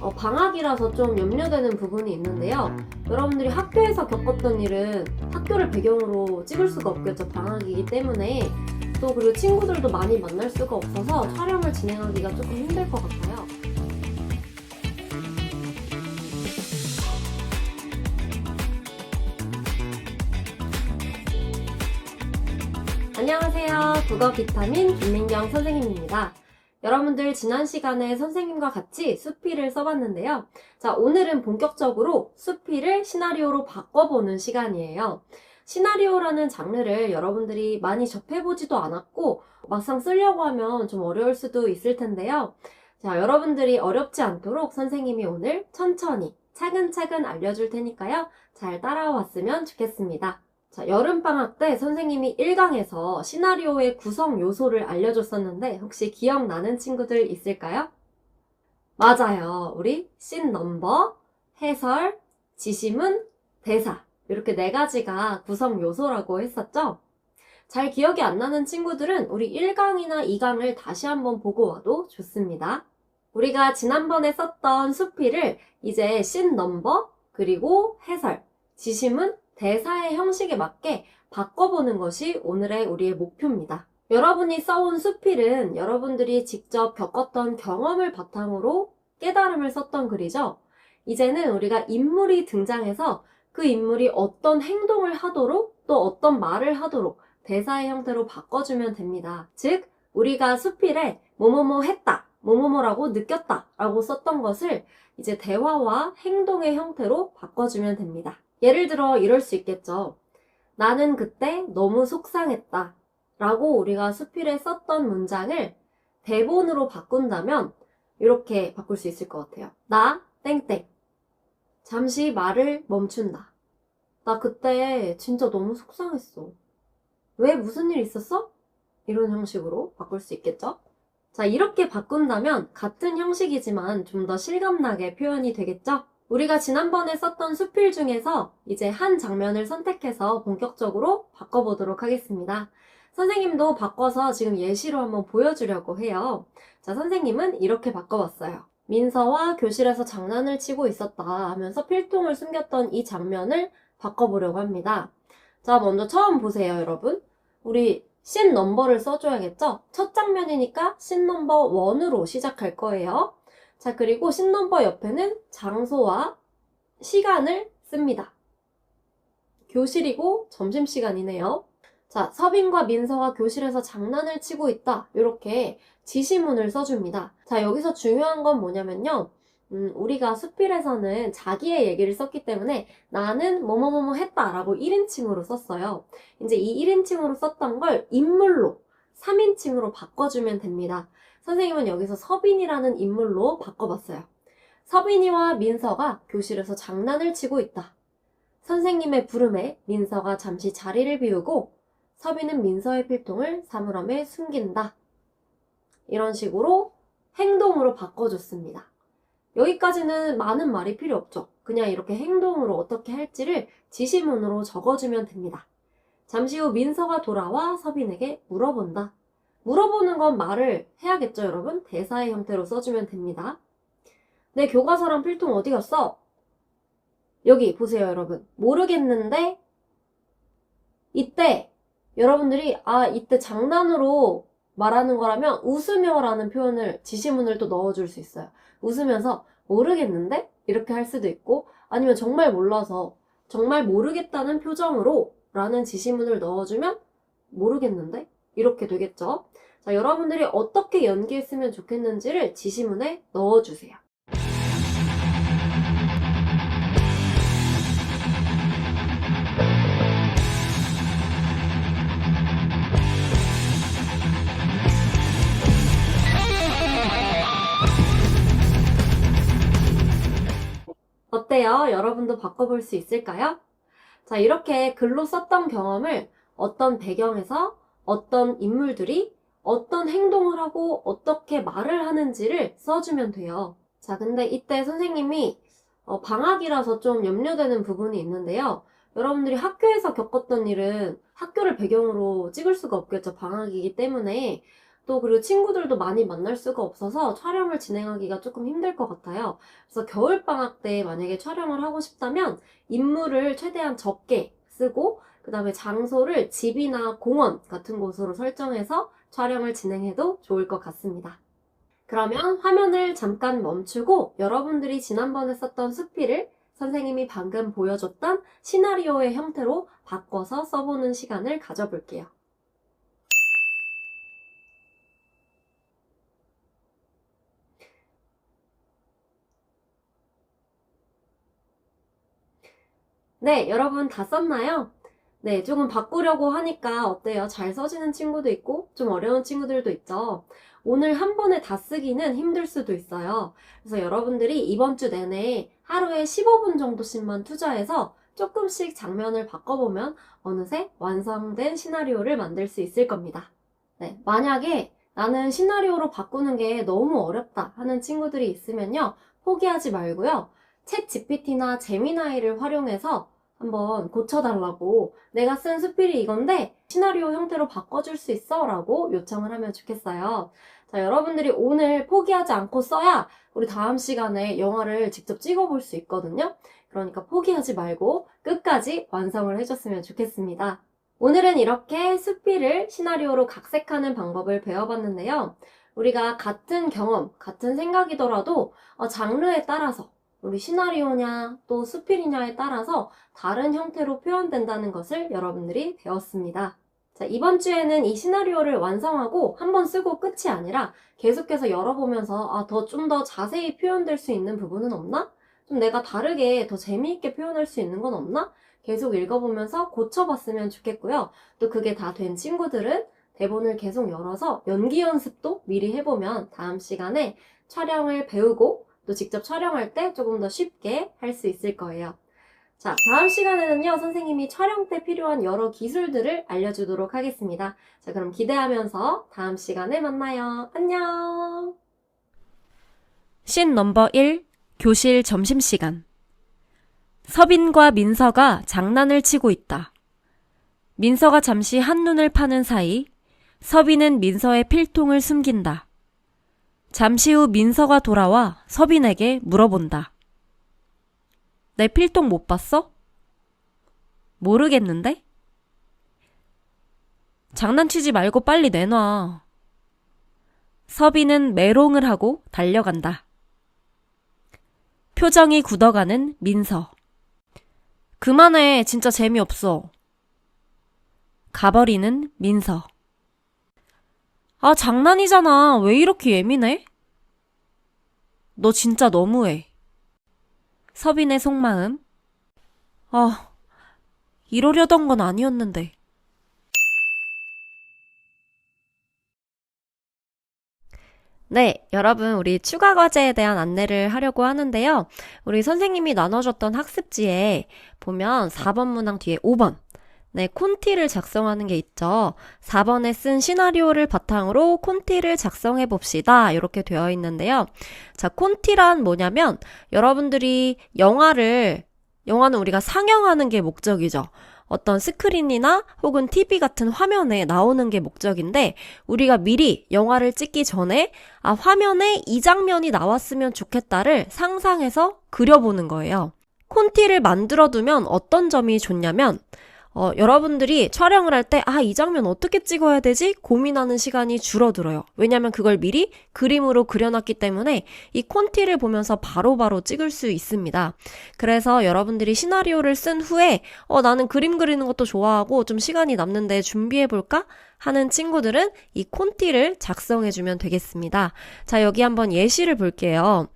어, 방학이라서 좀 염려되는 부분이 있는데요. 여러분들이 학교에서 겪었던 일은 학교를 배경으로 찍을 수가 없겠죠. 방학이기 때문에. 또 그리고 친구들도 많이 만날 수가 없어서 촬영을 진행하기가 조금 힘들 것 같아요. 안녕하세요. 국어 비타민 김민경 선생님입니다. 여러분들 지난 시간에 선생님과 같이 수피를 써봤는데요. 자, 오늘은 본격적으로 수피를 시나리오로 바꿔보는 시간이에요. 시나리오라는 장르를 여러분들이 많이 접해보지도 않았고, 막상 쓰려고 하면 좀 어려울 수도 있을 텐데요. 자, 여러분들이 어렵지 않도록 선생님이 오늘 천천히 차근차근 알려줄 테니까요. 잘 따라왔으면 좋겠습니다. 자, 여름방학 때 선생님이 1강에서 시나리오의 구성 요소를 알려줬었는데 혹시 기억나는 친구들 있을까요? 맞아요. 우리 씬 넘버, 해설, 지시문, 대사 이렇게 네 가지가 구성 요소라고 했었죠? 잘 기억이 안 나는 친구들은 우리 1강이나 2강을 다시 한번 보고 와도 좋습니다. 우리가 지난번에 썼던 수피를 이제 씬 넘버, 그리고 해설, 지시문, 대사의 형식에 맞게 바꿔보는 것이 오늘의 우리의 목표입니다. 여러분이 써온 수필은 여러분들이 직접 겪었던 경험을 바탕으로 깨달음을 썼던 글이죠. 이제는 우리가 인물이 등장해서 그 인물이 어떤 행동을 하도록 또 어떤 말을 하도록 대사의 형태로 바꿔주면 됩니다. 즉, 우리가 수필에 뭐뭐뭐 했다, 뭐뭐뭐라고 느꼈다 라고 썼던 것을 이제 대화와 행동의 형태로 바꿔주면 됩니다. 예를 들어 이럴 수 있겠죠. 나는 그때 너무 속상했다. 라고 우리가 수필에 썼던 문장을 대본으로 바꾼다면 이렇게 바꿀 수 있을 것 같아요. 나, 땡땡. 잠시 말을 멈춘다. 나 그때 진짜 너무 속상했어. 왜 무슨 일 있었어? 이런 형식으로 바꿀 수 있겠죠? 자, 이렇게 바꾼다면 같은 형식이지만 좀 더 실감나게 표현이 되겠죠? 우리가 지난번에 썼던 수필 중에서 이제 한 장면을 선택해서 본격적으로 바꿔보도록 하겠습니다. 선생님도 바꿔서 지금 예시로 한번 보여주려고 해요. 자, 선생님은 이렇게 바꿔봤어요. 민서와 교실에서 장난을 치고 있었다 하면서 필통을 숨겼던 이 장면을 바꿔보려고 합니다. 자, 먼저 처음 보세요, 여러분. 우리 씬 넘버를 써줘야겠죠? 첫 장면이니까 씬 넘버 1으로 시작할 거예요. 자, 그리고 씬 넘버 옆에는 장소와 시간을 씁니다. 교실이고 점심시간이네요. 자, 서빈과 민서가 교실에서 장난을 치고 있다. 이렇게 지시문을 써줍니다. 자, 여기서 중요한 건 뭐냐면요. 음, 우리가 수필에서는 자기의 얘기를 썼기 때문에 나는 뭐뭐뭐뭐 했다라고 1인칭으로 썼어요. 이제 이 1인칭으로 썼던 걸 인물로 3인칭으로 바꿔주면 됩니다. 선생님은 여기서 서빈이라는 인물로 바꿔봤어요. 서빈이와 민서가 교실에서 장난을 치고 있다. 선생님의 부름에 민서가 잠시 자리를 비우고 서빈은 민서의 필통을 사물함에 숨긴다. 이런 식으로 행동으로 바꿔줬습니다. 여기까지는 많은 말이 필요 없죠. 그냥 이렇게 행동으로 어떻게 할지를 지시문으로 적어주면 됩니다. 잠시 후 민서가 돌아와 서빈에게 물어본다. 물어보는 건 말을 해야겠죠, 여러분? 대사의 형태로 써주면 됩니다. 내 교과서랑 필통 어디 갔어? 여기 보세요, 여러분. 모르겠는데, 이때, 여러분들이, 아, 이때 장난으로 말하는 거라면 웃으며라는 표현을, 지시문을 또 넣어줄 수 있어요. 웃으면서, 모르겠는데? 이렇게 할 수도 있고, 아니면 정말 몰라서, 정말 모르겠다는 표정으로 라는 지시문을 넣어주면, 모르겠는데? 이렇게 되겠죠? 자, 여러분들이 어떻게 연기했으면 좋겠는지를 지시문에 넣어주세요. 어때요? 여러분도 바꿔볼 수 있을까요? 자, 이렇게 글로 썼던 경험을 어떤 배경에서 어떤 인물들이 어떤 행동을 하고 어떻게 말을 하는지를 써주면 돼요. 자, 근데 이때 선생님이 어, 방학이라서 좀 염려되는 부분이 있는데요. 여러분들이 학교에서 겪었던 일은 학교를 배경으로 찍을 수가 없겠죠. 방학이기 때문에. 또 그리고 친구들도 많이 만날 수가 없어서 촬영을 진행하기가 조금 힘들 것 같아요. 그래서 겨울방학 때 만약에 촬영을 하고 싶다면 인물을 최대한 적게 쓰고 그 다음에 장소를 집이나 공원 같은 곳으로 설정해서 촬영을 진행해도 좋을 것 같습니다. 그러면 화면을 잠깐 멈추고 여러분들이 지난번에 썼던 수필을 선생님이 방금 보여줬던 시나리오의 형태로 바꿔서 써보는 시간을 가져볼게요. 네, 여러분 다 썼나요? 네, 조금 바꾸려고 하니까 어때요? 잘 써지는 친구도 있고 좀 어려운 친구들도 있죠. 오늘 한 번에 다 쓰기는 힘들 수도 있어요. 그래서 여러분들이 이번 주 내내 하루에 15분 정도씩만 투자해서 조금씩 장면을 바꿔보면 어느새 완성된 시나리오를 만들 수 있을 겁니다. 네, 만약에 나는 시나리오로 바꾸는 게 너무 어렵다 하는 친구들이 있으면요. 포기하지 말고요. 챗 GPT나 제미나이를 활용해서 한번 고쳐달라고 내가 쓴 수필이 이건데 시나리오 형태로 바꿔줄 수 있어? 라고 요청을 하면 좋겠어요. 자, 여러분들이 오늘 포기하지 않고 써야 우리 다음 시간에 영화를 직접 찍어볼 수 있거든요. 그러니까 포기하지 말고 끝까지 완성을 해줬으면 좋겠습니다. 오늘은 이렇게 수필을 시나리오로 각색하는 방법을 배워봤는데요. 우리가 같은 경험, 같은 생각이더라도 어, 장르에 따라서 우리 시나리오냐 또 수필이냐에 따라서 다른 형태로 표현된다는 것을 여러분들이 배웠습니다. 자, 이번 주에는 이 시나리오를 완성하고 한 번 쓰고 끝이 아니라 계속해서 열어보면서 아, 더 좀 더 자세히 표현될 수 있는 부분은 없나? 좀 내가 다르게 더 재미있게 표현할 수 있는 건 없나? 계속 읽어보면서 고쳐봤으면 좋겠고요. 또 그게 다 된 친구들은 대본을 계속 열어서 연기 연습도 미리 해보면 다음 시간에 촬영을 배우고 또 직접 촬영할 때 조금 더 쉽게 할 수 있을 거예요. 자, 다음 시간에는요, 선생님이 촬영 때 필요한 여러 기술들을 알려주도록 하겠습니다. 자, 그럼 기대하면서 다음 시간에 만나요. 안녕! 씬 넘버 1 교실 점심시간 서빈과 민서가 장난을 치고 있다. 민서가 잠시 한눈을 파는 사이 서빈은 민서의 필통을 숨긴다. 잠시 후 민서가 돌아와 서빈에게 물어본다. 내 필통 못 봤어? 모르겠는데? 장난치지 말고 빨리 내놔. 서빈은 메롱을 하고 달려간다. 표정이 굳어가는 민서. 그만해. 진짜 재미없어. 가버리는 민서. 아, 장난이잖아. 왜 이렇게 예민해? 너 진짜 너무해. 서빈의 속마음. 아, 이러려던 건 아니었는데. 네, 여러분, 우리 추가 과제에 대한 안내를 하려고 하는데요. 우리 선생님이 나눠줬던 학습지에 보면 4번 문항 뒤에 5번. 네, 콘티를 작성하는 게 있죠. 4번에 쓴 시나리오를 바탕으로 콘티를 작성해 봅시다. 이렇게 되어 있는데요. 자, 콘티란 뭐냐면 여러분들이 영화를, 영화는 우리가 상영하는 게 목적이죠. 어떤 스크린이나 혹은 TV 같은 화면에 나오는 게 목적인데 우리가 미리 영화를 찍기 전에 아, 화면에 이 장면이 나왔으면 좋겠다를 상상해서 그려보는 거예요. 콘티를 만들어 두면 어떤 점이 좋냐면 어, 여러분들이 촬영을 할 때, 아, 이 장면 어떻게 찍어야 되지? 고민하는 시간이 줄어들어요. 왜냐면 그걸 미리 그림으로 그려놨기 때문에 이 콘티를 보면서 바로바로 바로 찍을 수 있습니다. 그래서 여러분들이 시나리오를 쓴 후에, 어, 나는 그림 그리는 것도 좋아하고 좀 시간이 남는데 준비해볼까? 하는 친구들은 이 콘티를 작성해주면 되겠습니다. 자, 여기 한번 예시를 볼게요.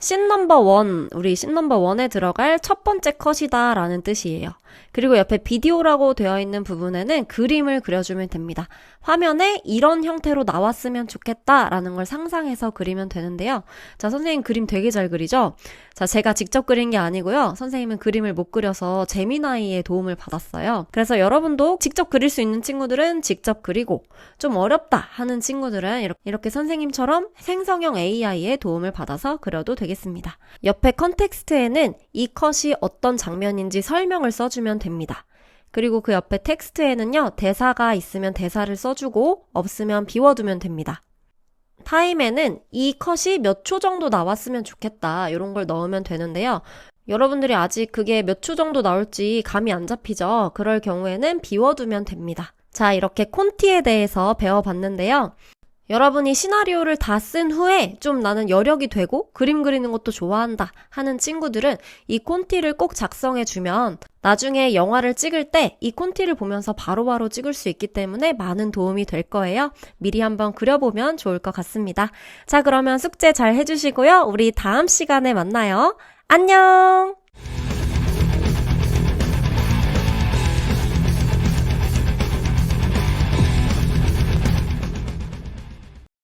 씬 넘버 원, 우리 씬 넘버 원에 들어갈 첫 번째 컷이다 라는 뜻이에요. 그리고 옆에 비디오라고 되어 있는 부분에는 그림을 그려주면 됩니다. 화면에 이런 형태로 나왔으면 좋겠다라는 걸 상상해서 그리면 되는데요. 자, 선생님 그림 되게 잘 그리죠? 자, 제가 직접 그린 게 아니고요. 선생님은 그림을 못 그려서 재미나이의 도움을 받았어요. 그래서 여러분도 직접 그릴 수 있는 친구들은 직접 그리고 좀 어렵다 하는 친구들은 이렇게 선생님처럼 생성형 AI의 도움을 받아서 그려도 되겠습니다. 옆에 컨텍스트에는 이 컷이 어떤 장면인지 설명을 써주면 됩니다. 그리고 그 옆에 텍스트에는요, 대사가 있으면 대사를 써주고, 없으면 비워두면 됩니다. 타임에는 이 컷이 몇 초 정도 나왔으면 좋겠다. 이런 걸 넣으면 되는데요. 여러분들이 아직 그게 몇 초 정도 나올지 감이 안 잡히죠? 그럴 경우에는 비워두면 됩니다. 자, 이렇게 콘티에 대해서 배워봤는데요. 여러분이 시나리오를 다 쓴 후에 좀 나는 여력이 되고 그림 그리는 것도 좋아한다 하는 친구들은 이 콘티를 꼭 작성해주면 나중에 영화를 찍을 때 이 콘티를 보면서 바로바로 찍을 수 있기 때문에 많은 도움이 될 거예요. 미리 한번 그려보면 좋을 것 같습니다. 자, 그러면 숙제 잘 해주시고요. 우리 다음 시간에 만나요. 안녕!